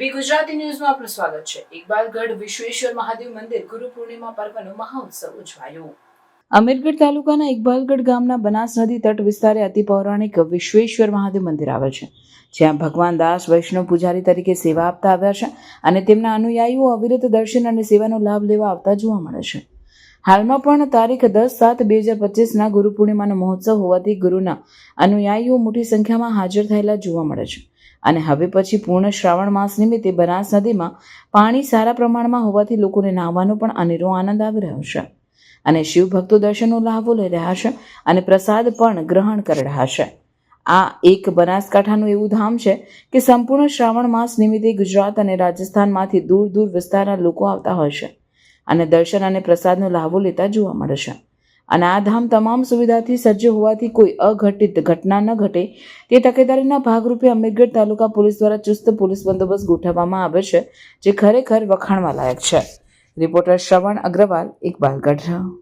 ગુજરાતી ન્યૂઝમાં આપનું સ્વાગત છે. ઇકબાલગઢ વિશ્વેશ્વર મહાદેવ મંદિર ગુરુ પૂર્ણિમા પર્વનો મહોત્સવ ઉજવાયો. અમીરગઢ તાલુકાના ઇકબાલગઢ ગામના બનાસ નદી તટ વિસ્તારે અતિ પૌરાણિક વિશ્વેશ્વર મહાદેવ મંદિર આવે છે, જ્યાં ભગવાન દાસ વૈષ્ણવ પૂજારી તરીકે સેવા આપતા આવ્યા છે અને તેમના અનુયાયીઓ અવિરત દર્શન અને સેવાનો લાભ લેવા આવતા જોવા મળે છે. હાલમાં પણ તારીખ દસ સાત બે હજાર પચીસના ગુરુ પૂર્ણિમાનો મહોત્સવ હોવાથી ગુરુના અનુયાયીઓ મોટી સંખ્યામાં હાજર થયેલા જોવા મળે છે. અને હવે પછી પૂર્ણ શ્રાવણ માસ નિમિત્તે બનાસ નદીમાં પાણી સારા પ્રમાણમાં હોવાથી લોકોને નાહવાનો પણ અનેરો આનંદ આવી રહ્યો છે. અને શિવ ભક્તો દર્શનનો લાભો લઈ રહ્યા છે અને પ્રસાદ પણ ગ્રહણ કરી રહ્યા છે. આ એક બનાસકાંઠાનું એવું ધામ છે કે સંપૂર્ણ શ્રાવણ માસ નિમિત્તે ગુજરાત અને રાજસ્થાનમાંથી દૂર દૂર વિસ્તારના લોકો આવતા હોય છે. અને દર્શન અને પ્રસાદનો લાહવો લેતા જોવા મળે છે. અને આ ધામ તમામ સુવિધાથી સજ્જ હોવાથી કોઈ અઘટિત ઘટના ન ઘટે. તે તકેદારીના ભાગરૂપે અમીરગઢ તાલુકા પોલીસ દ્વારા ચુસ્ત પોલીસ બંદોબસ્ત ગોઠવવામાં આવે છે, જે ખરેખર વખાણવા લાયક છે. રિપોર્ટર શ્રવણ અગ્રવાલ ઇકબાલગઢ